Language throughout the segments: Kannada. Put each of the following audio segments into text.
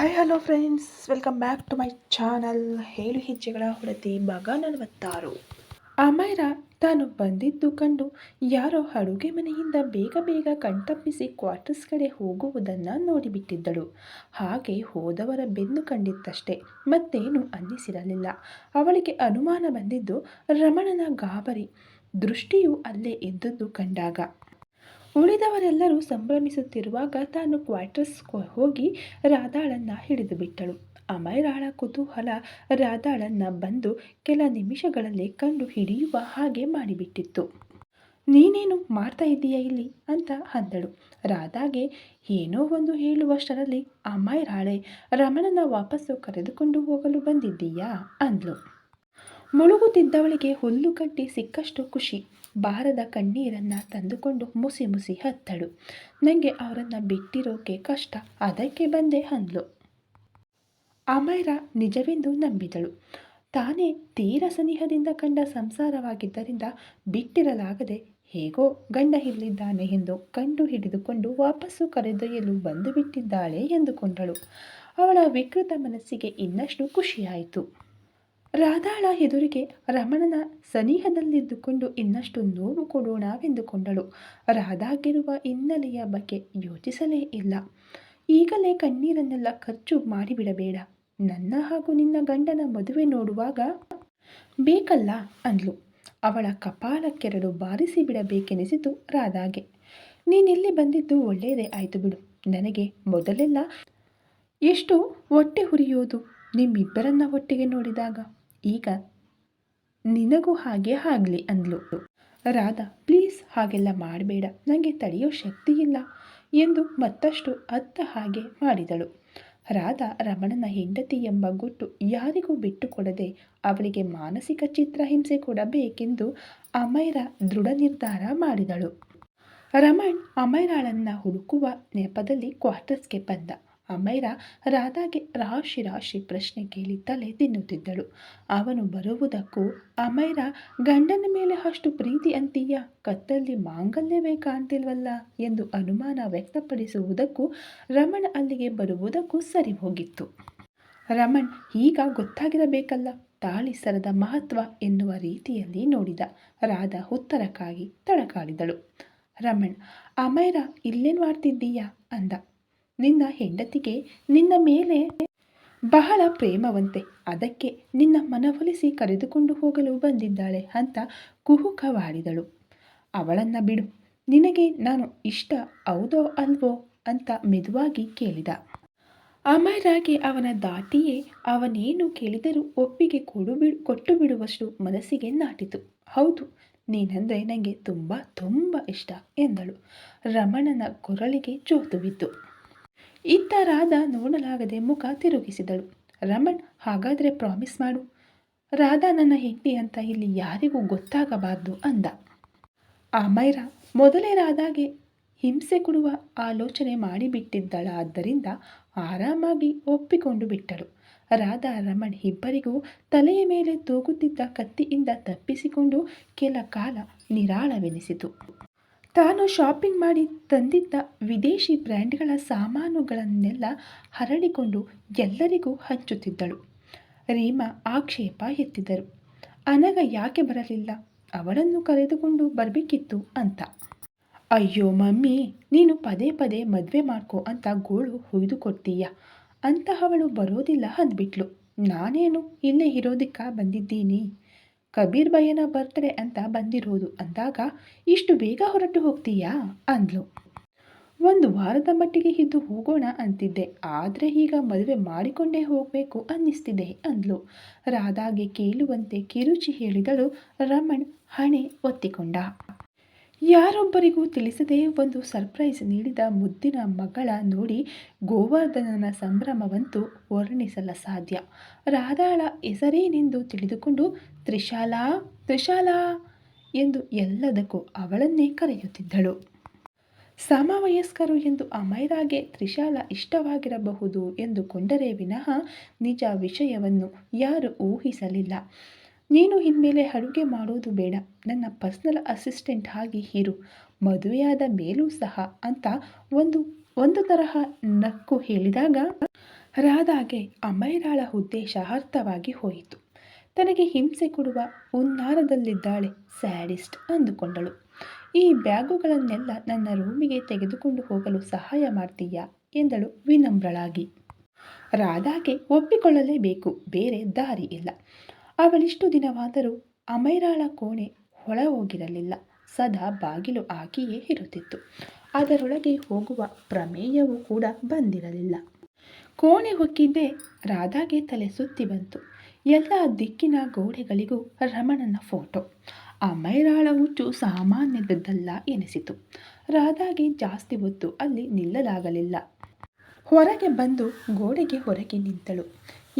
Hi hello friends welcome back to my channel ಹೇಳು ಹೆಜ್ಜೆಗಳ ಹೊರತಿ ಭಾಗ ನಲವತ್ತಾರು. ಅಮೈರಾ ತಾನು ಬಂದಿದ್ದು ಕಂಡು ಯಾರೋ ಅಡುಗೆ ಮನೆಯಿಂದ ಬೇಗ ಬೇಗ ಕಣ್ತಪ್ಪಿಸಿ ಕ್ವಾರ್ಟರ್ಸ್ ಕಡೆ ಹೋಗುವುದನ್ನು ನೋಡಿಬಿಟ್ಟಿದ್ದಳು. ಹಾಗೆ ಹೋದವರ ಬೆನ್ನು ಕಂಡಿತ್ತಷ್ಟೇ. ಮತ್ತೇನು ಅನ್ನಿಸಿರಲಿಲ್ಲ. ಅವಳಿಗೆ ಅನುಮಾನ ಬಂದಿದ್ದು ರಮಣನ ಗಾಬರಿ. ದೃಷ್ಟಿಯು ಅಲ್ಲೇ ಇದ್ದದ್ದು ಕಂಡಾಗ. ಉಳಿದವರೆಲ್ಲರೂ ಸಂಭ್ರಮಿಸುತ್ತಿರುವಾಗ ತಾನು ಕ್ವಾರ್ಟರ್ಸ್ ಹೋಗಿ ರಾಧಾಳನ್ನು ಹಿಡಿದು ಬಿಟ್ಟಳು. ಅಮೈರಾಳ ಕುತೂಹಲ ರಾಧಾಳನ್ನು ಬಂದು ಕೆಲ ನಿಮಿಷಗಳಲ್ಲಿ ಕಂಡು ಹಿಡಿಯುವ ಹಾಗೆ ಮಾಡಿಬಿಟ್ಟಿತ್ತು. ನೀನೇನು ಮಾಡ್ತಾ ಇದ್ದೀಯಾ ಇಲ್ಲಿ? ಅಂತ ಅಂದಳು. ರಾಧಾಗೆ, ಏನೋ ಒಂದು ಹೇಳುವಷ್ಟರಲ್ಲಿ ಅಮೈರಾಳೆ ರಮಣನ ವಾಪಸ್ಸು ಕರೆದುಕೊಂಡು ಹೋಗಲು ಬಂದಿದ್ದೀಯಾ? ಅಂದಳು ಮುಳುಗುತ್ತಿದ್ದವಳಿಗೆ ಹುಲ್ಲು ಕಟ್ಟಿ ಸಿಕ್ಕಷ್ಟು ಖುಷಿ. ಬಾರದ ಕಣ್ಣೀರನ್ನು ತಂದುಕೊಂಡು ಮುಸಿ ಮುಸಿ ಹತ್ತಳು. ನನಗೆ ಅವರನ್ನು ಬಿಟ್ಟಿರೋಕೆ ಕಷ್ಟ, ಅದಕ್ಕೆ ಬಂದೆ ಅಂದ್ಲು. ಅಮೈರ ನಿಜವೆಂದು ನಂಬಿದಳು. ತಾನೇ ತೀರ ಸನಿಹದಿಂದ ಕಂಡ ಸಂಸಾರವಾಗಿದ್ದರಿಂದ ಬಿಟ್ಟಿರಲಾಗದೆ ಹೇಗೋ ಗಂಡ ಇಲ್ಲಿದ್ದಾನೆ ಎಂದು ಕಂಡು ಹಿಡಿದುಕೊಂಡು ವಾಪಸ್ಸು ಕರೆದೊಯ್ಯಲು ಬಂದು ಬಿಟ್ಟಿದ್ದಾಳೆ ಎಂದುಕೊಂಡಳು. ಅವಳ ವಿಕೃತ ಮನಸ್ಸಿಗೆ ಇನ್ನಷ್ಟು ಖುಷಿಯಾಯಿತು. ರಾಧಾಳ ಎದುರಿಗೆ ರಮಣನ ಸನಿಹದಲ್ಲಿದ್ದುಕೊಂಡು ಇನ್ನಷ್ಟು ನೋವು ಕೊಡೋಣವೆಂದುಕೊಂಡಳು. ರಾಧಾಗಿರುವ ಹಿನ್ನೆಲೆಯ ಬಗ್ಗೆ ಯೋಚಿಸಲೇ ಇಲ್ಲ. ಈಗಲೇ ಕಣ್ಣೀರನ್ನೆಲ್ಲ ಖರ್ಚು ಮಾಡಿಬಿಡಬೇಡ. ನನ್ನ ಹಾಗೂ ನಿನ್ನ ಗಂಡನ ಮದುವೆ ನೋಡುವಾಗ ಬೇಕಲ್ಲ ಅಂದ್ಲು. ಅವಳ ಕಪಾಲಕ್ಕೆರಡು ಬಾರಿಸಿ ಬಿಡಬೇಕೆನಿಸಿತು ರಾಧಾಗೆ. ನೀನಿಲ್ಲಿ ಬಂದಿದ್ದು ಒಳ್ಳೆಯದೇ ಆಯಿತು ಬಿಡು. ನನಗೆ ಮೊದಲೆಲ್ಲ ಎಷ್ಟು ಹೊಟ್ಟೆ ಹುರಿಯೋದು. ನಿಮ್ಮಿಬ್ಬರನ್ನ ಒಟ್ಟಿಗೆ ನೋಡಿದಾಗ ಈಗ ನಿನಗೂ ಹಾಗೆ ಆಗಲಿ ಅಂದ್ಲು. ರಾಧಾ, ಪ್ಲೀಸ್ ಹಾಗೆಲ್ಲ ಮಾಡಬೇಡ. ನನಗೆ ತಡೆಯೋ ಶಕ್ತಿ ಇಲ್ಲ ಎಂದು ಮತ್ತಷ್ಟು ಅತ್ತ ಹಾಗೆ ಮಾಡಿದಳು. ರಾಧಾ ರಮಣನ ಹೆಂಡತಿ ಎಂಬ ಗುಟ್ಟು ಯಾರಿಗೂ ಬಿಟ್ಟುಕೊಡದೆ ಅವಳಿಗೆ ಮಾನಸಿಕ ಚಿತ್ರಹಿಂಸೆ ಕೊಡಬೇಕೆಂದು ಅಮೈರ ದೃಢ ನಿರ್ಧಾರ ಮಾಡಿದಳು. ರಮಣ್ ಅಮೈರಾಳನ್ನು ಹುಡುಕುವ ನೆಪದಲ್ಲಿ ಕ್ವಾರ್ಟರ್ಸ್ಗೆ ಬಂದ. ಅಮೈರ ರಾಧಾಗೆ ರಾಶಿ ರಾಶಿ ಪ್ರಶ್ನೆ ಕೇಳಿ ತಲೆ ತಿನ್ನುತ್ತಿದ್ದಳು. ಅವನು ಬರುವುದಕ್ಕೂ ಅಮೈರ, ಗಂಡನ ಮೇಲೆ ಅಷ್ಟು ಪ್ರೀತಿ ಅಂತೀಯ? ಕತ್ತಲ್ಲಿ ಮಾಂಗಲ್ಯವೇ ಕಾಣ್ತಿಲ್ವಲ್ಲ? ಎಂದು ಅನುಮಾನ ವ್ಯಕ್ತಪಡಿಸುವುದಕ್ಕೂ ರಮಣ ಅಲ್ಲಿಗೆ ಬರುವುದಕ್ಕೂ ಸರಿ ಹೋಗಿತ್ತು. ರಮಣ್, ಈಗ ಗೊತ್ತಾಗಿರಬೇಕಲ್ಲ? ತಾಳಿ ಸರದ ಮಹತ್ವ ಎನ್ನುವ ರೀತಿಯಲ್ಲಿ ನೋಡಿದ. ರಾಧಾ ಉತ್ತರಕ್ಕಾಗಿ ತಡಕಾಡಿದಳು ರಮಣ್, ಅಮೈರ ಇಲ್ಲೇನು ಮಾಡ್ತಿದ್ದೀಯಾ? ಅಂದ. ನಿನ್ನ ಹೆಂಡತಿಗೆ ನಿನ್ನ ಮೇಲೆ ಬಹಳ ಪ್ರೇಮವಂತೆ. ಅದಕ್ಕೆ ನಿನ್ನ ಮನವೊಲಿಸಿ ಕರೆದುಕೊಂಡು ಹೋಗಲು ಬಂದಿದ್ದಾಳೆ ಅಂತ ಕುಹುಕವಾಡಿದಳು ಅವಳನ್ನ ಬಿಡು, ನಿನಗೆ ನಾನು ಇಷ್ಟ ಹೌದೋ ಅಲ್ವೋ ಅಂತ ಮೆದುವಾಗಿ ಕೇಳಿದ. ಅಮರಾಗೆ ಅವನ ದಾಟಿಯೇ ಅವನೇನು ಕೇಳಿದರೂ ಒಪ್ಪಿಗೆ ಕೊಡು ಬಿಡು, ಕೊಟ್ಟು ಬಿಡುವಷ್ಟು ಮನಸ್ಸಿಗೆ ನಾಟಿತು. ಹೌದು, ನೀನಂದರೆ ನನಗೆ ತುಂಬ ತುಂಬ ಇಷ್ಟ ಎಂದಳು. ರಮಣನ ಕೊರಳಿಗೆ ಜೋತು ಬಿದ್ದು ಇತ್ತ ರಾಧಾ ನೋಡಲಾಗದೆ ಮುಖ ತಿರುಗಿಸಿದಳು. ರಮಣ್, ಹಾಗಾದರೆ ಪ್ರಾಮಿಸ್ ಮಾಡು. ರಾಧಾ ನನ್ನ ಹೆಂಡತಿ ಅಂತ ಇಲ್ಲಿ ಯಾರಿಗೂ ಗೊತ್ತಾಗಬಾರ್ದು ಅಂದ. ಆ ಮೈರ ಮೊದಲೇ ರಾಧಾಗೆ ಹಿಂಸೆ ಕೊಡುವ ಆಲೋಚನೆ ಮಾಡಿಬಿಟ್ಟಿದ್ದಳಾದ್ದರಿಂದ ಆರಾಮಾಗಿ ಒಪ್ಪಿಕೊಂಡು ಬಿಟ್ಟಳು. ರಾಧಾ ರಮಣ್ ಇಬ್ಬರಿಗೂ ತಲೆಯ ಮೇಲೆ ತೂಗುತ್ತಿದ್ದ ಕತ್ತಿಯಿಂದ ತಪ್ಪಿಸಿಕೊಂಡು ಕೆಲ ಕಾಲ ನಿರಾಳವೆನಿಸಿತು. ತಾನು ಶಾಪಿಂಗ್ ಮಾಡಿ ತಂದಿದ್ದ ವಿದೇಶಿ ಬ್ರ್ಯಾಂಡ್ಗಳ ಸಾಮಾನುಗಳನ್ನೆಲ್ಲ ಹರಡಿಕೊಂಡು ಎಲ್ಲರಿಗೂ ಹಂಚುತ್ತಿದ್ದಳು. ರೀಮಾ ಆಕ್ಷೇಪ ಎತ್ತಿದರು ಅನಗ ಯಾಕೆ ಬರಲಿಲ್ಲ? ಅವಳನ್ನು ಕರೆದುಕೊಂಡು ಬರಬೇಕಿತ್ತು ಅಂತ. ಅಯ್ಯೋ ಮಮ್ಮಿ, ನೀನು ಪದೇ ಪದೇ ಮದುವೆ ಮಾಡ್ಕೊ ಅಂತ ಗೋಳು ಹುಯ್ದು ಕೊಡ್ತೀಯ ಅಂತ ಅವಳು ಬರೋದಿಲ್ಲ ಅಂದ್ಬಿಟ್ಲು. ನಾನೇನು ಇಲ್ಲೇ ಇರೋದಿಕ್ಕ ಬಂದಿದ್ದೀನಿ? ಕಬೀರ್ ಭಯ್ಯನ ಬರ್ತಡೆ ಅಂತ ಬಂದಿರೋದು ಅಂದಾಗ, ಇಷ್ಟು ಬೇಗ ಹೊರಟು ಹೋಗ್ತೀಯಾ? ಅಂದ್ಲು. ಒಂದು ವಾರದ ಮಟ್ಟಿಗೆ ಇದ್ದು ಹೋಗೋಣ ಅಂತಿದ್ದೆ, ಆದರೆ ಈಗ ಮದುವೆ ಮಾಡಿಕೊಂಡೇ ಹೋಗಬೇಕು ಅನ್ನಿಸ್ತಿದೆ, ಅಂದ್ಲು. ರಾಧಾಗೆ ಕೇಳುವಂತೆ ಕಿರುಚಿ ಹೇಳಿದಳು ರಮಣ್ ಹಣೆ ಒತ್ತಿಕೊಂಡ ಯಾರೊಬ್ಬರಿಗೂ ತಿಳಿಸದೆ ಒಂದು ಸರ್ಪ್ರೈಸ್ ನೀಡಿದ ಮುದ್ದಿನ ಮಗಳ ನೋಡಿ ಗೋವರ್ಧನನ ಸಂಭ್ರಮವಂತೂ ವರ್ಣಿಸಲ ಸಾಧ್ಯ. ರಾಧಾಳ ಹೆಸರೇನೆಂದು ತಿಳಿದುಕೊಂಡು, ತ್ರಿಶಾಲಾ ತ್ರಿಶಾಲಾ ಎಂದು ಎಲ್ಲದಕ್ಕೂ ಅವಳನ್ನೇ ಕರೆಯುತ್ತಿದ್ದಳು. ಸಮವಯಸ್ಕರು ಎಂದು ಅಮೈರಾಗೆ ತ್ರಿಶಾಲ ಇಷ್ಟವಾಗಿರಬಹುದು ಎಂದುಕೊಂಡರೆ ವಿನಃ ನಿಜ ವಿಷಯವನ್ನು ಯಾರು ಊಹಿಸಲಿಲ್ಲ. ನೀನು ಇನ್ಮೇಲೆ ಅಡುಗೆ ಮಾಡೋದು ಬೇಡ. ನನ್ನ ಪರ್ಸ್ನಲ್ ಅಸಿಸ್ಟೆಂಟ್ ಆಗಿ ಇರು. ಮದುವೆಯಾದ ಮೇಲೂ ಸಹ ಅಂತ ಒಂದು ಒಂದು ತರಹ ನಕ್ಕು ಹೇಳಿದಾಗ ರಾಧಾಗೆ ಅಮೈರಾಳ ಉದ್ದೇಶ ಅರ್ಥವಾಗಿ ಹೋಯಿತು. ತನಗೆ ಹಿಂಸೆ ಕೊಡುವ ಹುನ್ನಾರದಲ್ಲಿದ್ದಾಳೆ ಸ್ಯಾಡಿಸ್ಟ್ ಅಂದುಕೊಂಡಳು. ಈ ಬ್ಯಾಗುಗಳನ್ನೆಲ್ಲ ನನ್ನ ರೂಮಿಗೆ ತೆಗೆದುಕೊಂಡು ಹೋಗಲು ಸಹಾಯ ಮಾಡ್ತೀಯಾ? ಎಂದಳು ವಿನಮ್ರಳಾಗಿ. ರಾಧಾಗೆ ಒಪ್ಪಿಕೊಳ್ಳಲೇಬೇಕು. ಬೇರೆ ದಾರಿ ಇಲ್ಲ. ಅವಳಿಷ್ಟು ದಿನವಾದರೂ ಅಮೈರಾಳ ಕೋಣೆ ಒಳ ಹೋಗಿರಲಿಲ್ಲ ಸದಾ ಬಾಗಿಲು ಹಾಕಿಯೇ ಇರುತ್ತಿತ್ತು. ಅದರೊಳಗೆ ಹೋಗುವ ಪ್ರಮೇಯವೂ ಕೂಡ ಬಂದಿರಲಿಲ್ಲ. ಕೋಣೆ ಹೊಕ್ಕಿದ್ದೇ ರಾಧಾಗೆ ತಲೆ ಸುತ್ತಿ ಬಂತು. ಎಲ್ಲ ದಿಕ್ಕಿನ ಗೋಡೆಗಳಿಗೂ ರಮಣನ ಫೋಟೋ. ಅಮೈರಾಳ ಹುಚ್ಚು ಸಾಮಾನ್ಯದದ್ದಲ್ಲ ಎನಿಸಿತು. ರಾಧಾಗೆ ಜಾಸ್ತಿ ಹೊತ್ತು ಅಲ್ಲಿ ನಿಲ್ಲಲಾಗಲಿಲ್ಲ. ಹೊರಗೆ ಬಂದು ಗೋಡೆಗೆ ಹೊರಗೆ ನಿಂತಳು.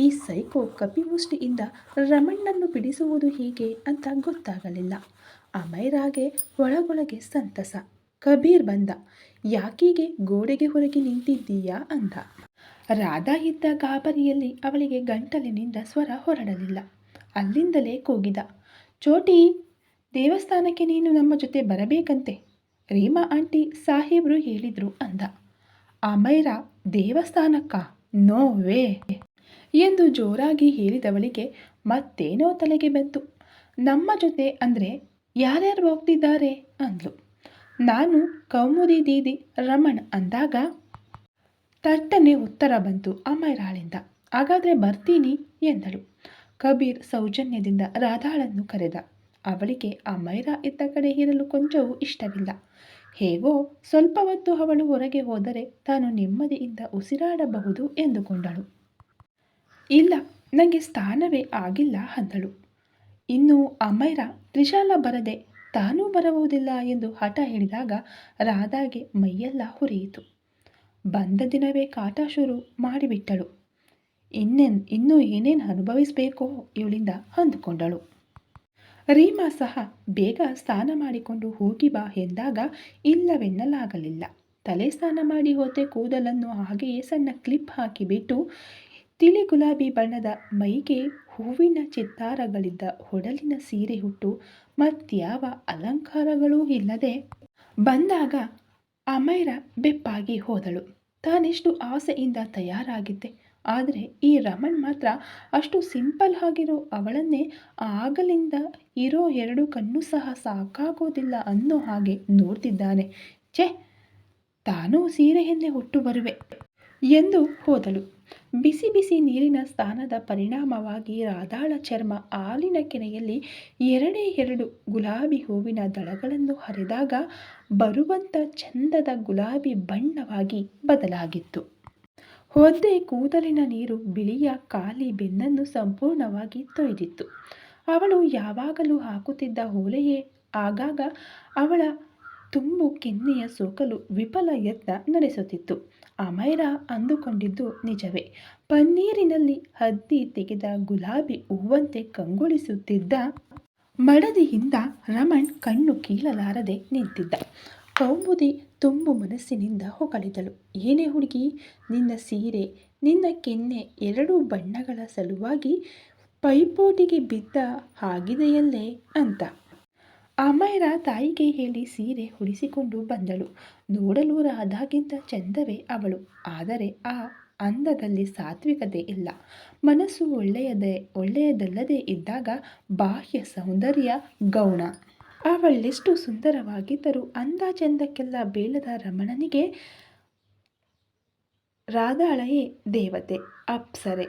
ಈ ಸೈಕೋ ಕಪಿಮುಷ್ಟಿಯಿಂದ ರಮಣ್ಣನ್ನು ಬಿಡಿಸುವುದು ಹೀಗೆ ಅಂತ ಗೊತ್ತಾಗಲಿಲ್ಲ. ಅಮೈರಾಗೆ ಒಳಗೊಳಗೆ ಸಂತಸ. ಕಬೀರ್ ಬಂದ. ಯಾಕೀಗೆ ಗೋಡೆಗೆ ಹೊರಗೆ ನಿಂತಿದ್ದೀಯಾ ಅಂದ. ರಾಧಾ ಇದ್ದ ಗಾಬರಿಯಲ್ಲಿ ಅವಳಿಗೆ ಗಂಟಲಿನಿಂದ ಸ್ವರ ಹೊರಡಲಿಲ್ಲ. ಅಲ್ಲಿಂದಲೇ ಕೂಗಿದ. ಚೋಟಿ, ದೇವಸ್ಥಾನಕ್ಕೆ ನೀನು ನಮ್ಮ ಜೊತೆ ಬರಬೇಕಂತೆ. ರೀಮಾ ಆಂಟಿ ಸಾಹೇಬ್ರು ಹೇಳಿದ್ರು ಅಂದ. ಅಮೈರಾ, ದೇವಸ್ಥಾನಕ್ಕ? No way. ಎಂದು ಜೋರಾಗಿ ಹೇಳಿದವಳಿಗೆ ಮತ್ತೇನೋ ತಲೆಗೆ ಬಂತು. ನಮ್ಮ ಜೊತೆ ಅಂದರೆ ಯಾರ್ಯಾರು ಹೋಗ್ತಿದ್ದಾರೆ? ಅಂದ್ಲು. ನಾನು ಕೌಮುದಿ ದೀದಿ ರಮಣ್ ಅಂದಾಗ ತಟ್ಟನೆ ಉತ್ತರ ಬಂತು ಅಮೈರಾಳಿಂದ. ಹಾಗಾದರೆ ಬರ್ತೀನಿ ಎಂದಳು. ಕಬೀರ್ ಸೌಜನ್ಯದಿಂದ ರಾಧಾಳನ್ನು ಕರೆದ. ಅವಳಿಗೆ ಆ ಮೈರಾ ಇದ್ದ ಕಡೆ ಇರಲು ಕೊಂಚವೂ ಇಷ್ಟವಿಲ್ಲ. ಹೇಗೋ ಸ್ವಲ್ಪ ಹೊತ್ತು ಅವಳು ಹೊರಗೆ ಹೋದರೆ ತಾನು ನೆಮ್ಮದಿಯಿಂದ ಉಸಿರಾಡಬಹುದು ಎಂದುಕೊಂಡಳು. ಇಲ್ಲ ನನಗೆ ಸ್ಥಾನವೇ ಆಗಿಲ್ಲ ಅಂದಳು. ಇನ್ನು ಅಮೈರ ತ್ರಿಶಾಲ ಬರದೆ ತಾನೂ ಬರಬಹುದಿಲ್ಲ ಎಂದು ಹಠ ಹಿಡಿದಾಗ ರಾಧಾಗೆ ಮೈಯೆಲ್ಲ ಹುರಿಯಿತು. ಬಂದ ದಿನವೇ ಕಾಟ ಶುರು ಮಾಡಿಬಿಟ್ಟಳು. ಇನ್ನೇನು, ಇನ್ನೂ ಏನೇನು ಅನುಭವಿಸಬೇಕೋ ಇವಳಿಂದ ಅಂದುಕೊಂಡಳು. ರೀಮಾ ಸಹ ಬೇಗ ಸ್ನಾನ ಮಾಡಿಕೊಂಡು ಹೋಗಿ ಬಾ ಎಂದಾಗ ಇಲ್ಲವೆನ್ನಲಾಗಲಿಲ್ಲ. ತಲೆ ಸ್ನಾನ ಮಾಡಿ ಹೋತೆ ಕೂದಲನ್ನು ಹಾಗೆಯೇ ಸಣ್ಣ ಕ್ಲಿಪ್ ಹಾಕಿಬಿಟ್ಟು ತಿಳಿ ಗುಲಾಬಿ ಬಣ್ಣದ ಮೈಗೆ ಹೂವಿನ ಚಿತ್ತಾರಗಳಿದ್ದ ಹೊಡಲಿನ ಸೀರೆ ಹುಟ್ಟು ಮತ್ಯಾವ ಅಲಂಕಾರಗಳೂ ಇಲ್ಲದೆ ಬಂದಾಗ ಅಮೈರ ಬೆಪ್ಪಾಗಿ ಹೋದಳು. ತಾನೆಷ್ಟು ಆಸೆಯಿಂದ ತಯಾರಾಗಿದ್ದೆ. ಆದರೆ ಈ ರಮಣ್ ಮಾತ್ರ ಅಷ್ಟು ಸಿಂಪಲ್ ಆಗಿರೋ ಅವಳನ್ನೇ ಆಗಲಿಂದ ಇರೋ ಎರಡು ಕಣ್ಣು ಸಹ ಸಾಕಾಗೋದಿಲ್ಲ ಅನ್ನೋ ಹಾಗೆ ನೋಡ್ತಿದ್ದಾನೆ. ಛೆ, ತಾನೂ ಸೀರೆಯನ್ನೇ ಹುಟ್ಟು ಬರುವೆ ಎಂದು ಹೋದಳು. ಬಿಸಿ ಬಿಸಿ ನೀರಿನ ಸ್ನಾನದ ಪರಿಣಾಮವಾಗಿ ರಾಧಾಳ ಚರ್ಮ ಹಾಲಿನ ಕೆನೆಯಲ್ಲಿ ಎರಡೇ ಎರಡು ಗುಲಾಬಿ ಹೂವಿನ ದಳಗಳನ್ನು ಹರಿದಾಗ ಬರುವಂಥ ಚಂದದ ಗುಲಾಬಿ ಬಣ್ಣವಾಗಿ ಬದಲಾಗಿತ್ತು. ಒದ್ದೆ ಕೂದಲಿನ ನೀರು ಬಿಳಿಯ ಖಾಲಿ ಬೆನ್ನನ್ನು ಸಂಪೂರ್ಣವಾಗಿ ತೊಯ್ದಿತ್ತು. ಅವಳು ಯಾವಾಗಲೂ ಹಾಕುತ್ತಿದ್ದ ಹೋಲೆಯೇ ಆಗಾಗ ಅವಳ ತುಂಬು ಕೆನ್ನೆಯ ಸೋಕಲು ವಿಫಲ ಯತ್ನ ನಡೆಸುತ್ತಿತ್ತು. ಅಮೈರಾ ಅಂದುಕೊಂಡಿದ್ದು ನಿಜವೇ. ಪನ್ನೀರಿನಲ್ಲಿ ಹದ್ದಿ ತೆಗೆದ ಗುಲಾಬಿ ಹೂವಂತೆ ಕಂಗೊಳಿಸುತ್ತಿದ್ದ ಮಡದಿಯಿಂದ ರಮಣ್ ಕಣ್ಣು ಕೀಳಲಾರದೆ ನಿಂತಿದ್ದ. ಕೌಮುದಿ ತುಂಬು ಮನಸ್ಸಿನಿಂದ ಹೊಗಳಿದಳು. ಏನೇ ಹುಡುಗಿ, ನಿನ್ನ ಸೀರೆ, ನಿನ್ನ ಕೆನ್ನೆ ಎರಡೂ ಬಣ್ಣಗಳ ಸಲುವಾಗಿ ಪೈಪೋಟಿಗೆ ಬಿದ್ದ ಹಾಗಿದೆಯಲ್ಲೇ ಅಂತ. ಅಮೈರ ತಾಯಿಗೆ ಹೇಳಿ ಸೀರೆ ಹುಡಿಸಿಕೊಂಡು ಬಂದಳು. ನೋಡಲು ರಾಧಾಗಿಂತ ಚೆಂದವೇ ಅವಳು. ಆದರೆ ಆ ಅಂದದಲ್ಲಿ ಸಾತ್ವಿಕತೆ ಇಲ್ಲ. ಮನಸ್ಸು ಒಳ್ಳೆಯದೇ, ಒಳ್ಳೆಯದಲ್ಲದೆ ಇದ್ದಾಗ ಬಾಹ್ಯ ಸೌಂದರ್ಯ ಗೌಣ. ಅವಳೆಷ್ಟು ಸುಂದರವಾಗಿದ್ದರೂ ಅಂದ ಚಂದಕ್ಕೆಲ್ಲ ಬೀಳದ ರಮಣನಿಗೆ ರಾಧಾಳಯೇ ದೇವತೆ, ಅಪ್ಸರೆ.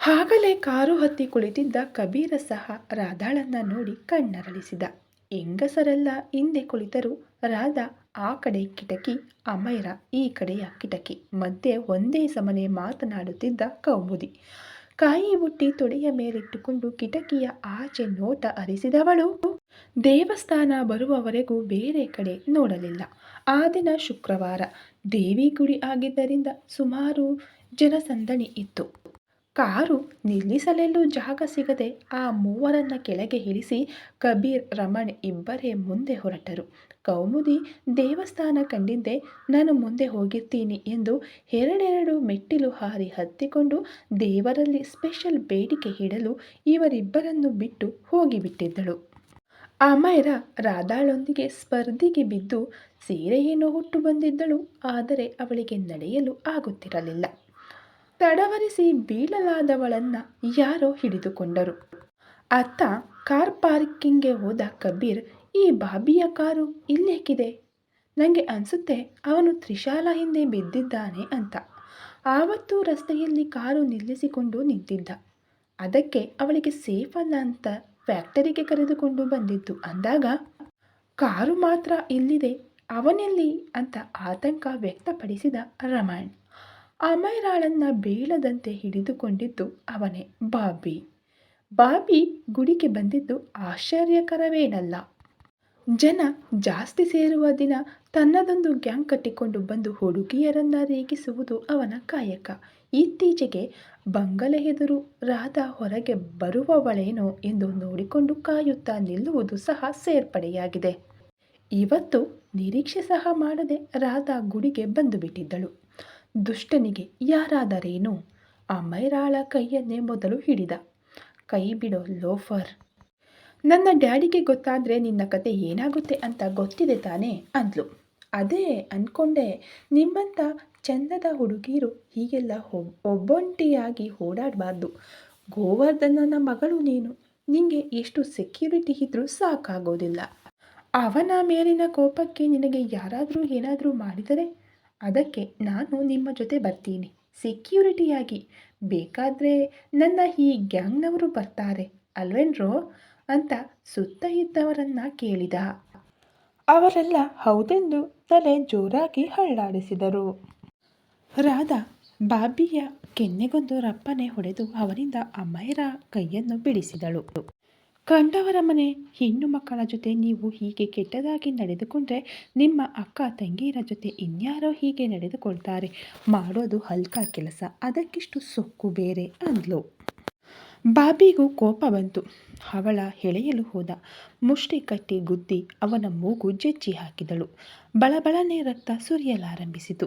ಆಗಲೇ ಕಾರು ಹತ್ತಿ ಕುಳಿತಿದ್ದ ಕಬೀರ ಸಹ ರಾಧಾಳನ್ನ ನೋಡಿ ಕಣ್ಣರಳಿಸಿದ. ಹೆಂಗಸರೆಲ್ಲ ಹಿಂದೆ ಕುಳಿತರು, ರಾಧಾ ಆ ಕಡೆ ಕಿಟಕಿ, ಅಮೈರ ಈ ಕಡೆಯ ಕಿಟಕಿ. ಮಧ್ಯೆ ಒಂದೇ ಸಮನೆ ಮಾತನಾಡುತ್ತಿದ್ದ ಕೌಮುದಿ. ಕಾಯಿ ಬುಟ್ಟಿ ತೊಡೆಯ ಮೇಲಿಟ್ಟುಕೊಂಡು ಕಿಟಕಿಯ ಆಚೆ ನೋಟ ಅರಿಸಿದವಳು. ದೇವಸ್ಥಾನ ಬರುವವರೆಗೂ ಬೇರೆ ಕಡೆ ನೋಡಲಿಲ್ಲ. ಆ ದಿನ ಶುಕ್ರವಾರ ದೇವಿ ಗುಡಿ ಆಗಿದ್ದರಿಂದ ಸುಮಾರು ಜನಸಂದಣಿ ಇತ್ತು. ಕಾರು ನಿಲ್ಲಿಸಲೆಲ್ಲೂ ಜಾಗ ಸಿಗದೆ ಆ ಮೂವರನ್ನ ಕೆಳಗೆ ಇಳಿಸಿ ಕಬೀರ್, ರಮಣ್ ಇಬ್ಬರೇ ಮುಂದೆ ಹೊರಟರು. ಕೌಮುದಿ ದೇವಸ್ಥಾನ ಕಂಡಿದ್ದೆ, ನಾನು ಮುಂದೆ ಹೋಗಿರ್ತೀನಿ ಎಂದು ಎರಡೆರಡು ಮೆಟ್ಟಿಲು ಹಾರಿ ಹತ್ತಿಕೊಂಡು ದೇವರಲ್ಲಿ ಸ್ಪೆಷಲ್ ಬೇಡಿಕೆ ಇಡಲು ಇವರಿಬ್ಬರನ್ನು ಬಿಟ್ಟು ಹೋಗಿಬಿಟ್ಟಿದ್ದಳು. ಅಮೈರ ರಾಧಾಳೊಂದಿಗೆ ಸ್ಪರ್ಧಿಗೆ ಬಿದ್ದು ಸೀರೆಯೇನೋ ಹುಟ್ಟು ಬಂದಿದ್ದಳು, ಆದರೆ ಅವಳಿಗೆ ನಡೆಯಲು ಆಗುತ್ತಿರಲಿಲ್ಲ. ತಡವರಿಸಿ ಬೀಳಲಾದವಳನ್ನ ಯಾರೋ ಹಿಡಿದುಕೊಂಡರು. ಅತ್ತ ಕಾರ್ ಪಾರ್ಕಿಂಗ್ಗೆ ಹೋದ ಕಬೀರ್, ಈ ಬಾಬಿಯ ಕಾರು ಇಲ್ಲೇಕಿದೆ? ನನಗೆ ಅನಿಸುತ್ತೆ ಅವನು ತ್ರಿಶಾಲ ಹಿಂದೆ ಬಿದ್ದಿದ್ದಾನೆ ಅಂತ. ಆವತ್ತು ರಸ್ತೆಯಲ್ಲಿ ಕಾರು ನಿಲ್ಲಿಸಿಕೊಂಡು ನಿಂತಿದ್ದ. ಅದಕ್ಕೆ ಅವಳಿಗೆ ಸೇಫ್ ಅಲ್ಲ ಅಂತ ಫ್ಯಾಕ್ಟರಿಗೆ ಕರೆದುಕೊಂಡು ಬಂದಿದ್ದು. ಅಂದಾಗ, ಕಾರು ಮಾತ್ರ ಇಲ್ಲಿದೆ, ಅವನೆಲ್ಲಿ? ಅಂತ ಆತಂಕ ವ್ಯಕ್ತಪಡಿಸಿದ ರಮಣ್. ಅಮೈರಾಳನ್ನ ಬೀಳದಂತೆ ಹಿಡಿದುಕೊಂಡಿದ್ದು ಅವನೇ ಬಾಬಿ. ಬಾಬಿ ಗುಡಿಗೆ ಬಂದಿದ್ದು ಆಶ್ಚರ್ಯಕರವೇನಲ್ಲ. ಜನ ಜಾಸ್ತಿ ಸೇರುವ ದಿನ ತನ್ನದೊಂದು ಗ್ಯಾಂಗ್ ಕಟ್ಟಿಕೊಂಡು ಬಂದು ಹುಡುಗಿಯರನ್ನ ರೇಗಿಸುವುದು ಅವನ ಕಾಯಕ. ಇತ್ತೀಚೆಗೆ ಬಂಗಲೆ ಎದುರು ರಾಧಾ ಹೊರಗೆ ಬರುವವಳೇನೋ ಎಂದು ನೋಡಿಕೊಂಡು ಕಾಯುತ್ತಾ ನಿಲ್ಲುವುದು ಸಹ ಸೇರ್ಪಡೆಯಾಗಿದೆ. ಇವತ್ತು ನಿರೀಕ್ಷೆ ಸಹ ಮಾಡದೆ ರಾಧಾ ಗುಡಿಗೆ ಬಂದು ಬಿಟ್ಟಿದ್ದಳು. ದುಷ್ಟನಿಗೆ ಯಾರಾದರೇನು? ಆ ಮೈರಾಳ ಕೈಯನ್ನೇ ಮೊದಲು ಹಿಡಿದ. ಕೈ ಬಿಡೋ ಲೋಫರ್. ನನ್ನ ಡ್ಯಾಡಿಗೆ ಗೊತ್ತಾದರೆ ನಿನ್ನ ಕತೆ ಏನಾಗುತ್ತೆ ಅಂತ ಗೊತ್ತಿದೆ ತಾನೇ? ಅಂದ್ಲು. ಅದೇ ಅಂದ್ಕೊಂಡೆ ನಿಮ್ಮಂಥ ಚಂದದ ಹುಡುಗಿರು ಹೀಗೆಲ್ಲ ಒಬ್ ಒಬ್ಬೊಂಟಿಯಾಗಿ ಓಡಾಡಬಾರ್ದು. ಗೋವರ್ಧನನ ಮಗಳು ನೀನು. ನಿಂಗೆ ಎಷ್ಟು ಸೆಕ್ಯೂರಿಟಿ ಇದ್ದರೂ ಸಾಕಾಗೋದಿಲ್ಲ. ಅವನ ಮೇಲಿನ ಕೋಪಕ್ಕೆ ನಿನಗೆ ಯಾರಾದರೂ ಏನಾದರೂ ಮಾಡಿದರೆ ಅದಕ್ಕೆ ನಾನು ನಿಮ್ಮ ಜೊತೆ ಬರ್ತೀನಿ. ಸೆಕ್ಯೂರಿಟಿಯಾಗಿ. ಬೇಕಾದರೆ ನನ್ನ ಈ ಗ್ಯಾಂಗ್ನವರು ಬರ್ತಾರೆ, ಅಲ್ವೇನ್ರೋ? ಅಂತ ಸುತ್ತ ಇದ್ದವರನ್ನ ಕೇಳಿದ. ಅವರೆಲ್ಲ ಹೌದೆಂದು ತಲೆ ಜೋರಾಗಿ ಹಳ್ಳಾಡಿಸಿದರು ರಾಧಾ, ಬಾಬಿಯ ಕೆನ್ನೆಗೊಂದು ರಪ್ಪನೆ ಹೊಡೆದು ಅವರಿಂದ ಅಮೈರ ಕೈಯನ್ನು ಬಿಡಿಸಿದಳು. ಕಂಡವರ ಮನೆ. ಹೆಣ್ಣು ಮಕ್ಕಳ ಜೊತೆ ನೀವು ಹೀಗೆ ಕೆಟ್ಟದಾಗಿ ನಡೆದುಕೊಂಡ್ರೆ ನಿಮ್ಮ ಅಕ್ಕ ತಂಗಿಯರ ಜೊತೆ ಇನ್ಯಾರೋ ಹೀಗೆ ನಡೆದುಕೊಳ್ತಾರೆ. ಮಾಡೋದು ಹಲ್ಕ ಕೆಲಸ. ಅದಕ್ಕಿಷ್ಟು ಸೊಕ್ಕು ಬೇರೆ ಅಂದ್ಲು. ಬಾಬಿಗೂ ಕೋಪ ಬಂತು. ಅವಳ ಎಳೆಯಲು ಹೋದ. ಮುಷ್ಟಿ ಕಟ್ಟಿ ಗುದ್ದಿ ಅವನ ಮೂಗು ಜಜ್ಜಿ ಹಾಕಿದಳು. ಬಳಬಳನೆ ರಕ್ತ ಸುರಿಯಲಾರಂಭಿಸಿತು.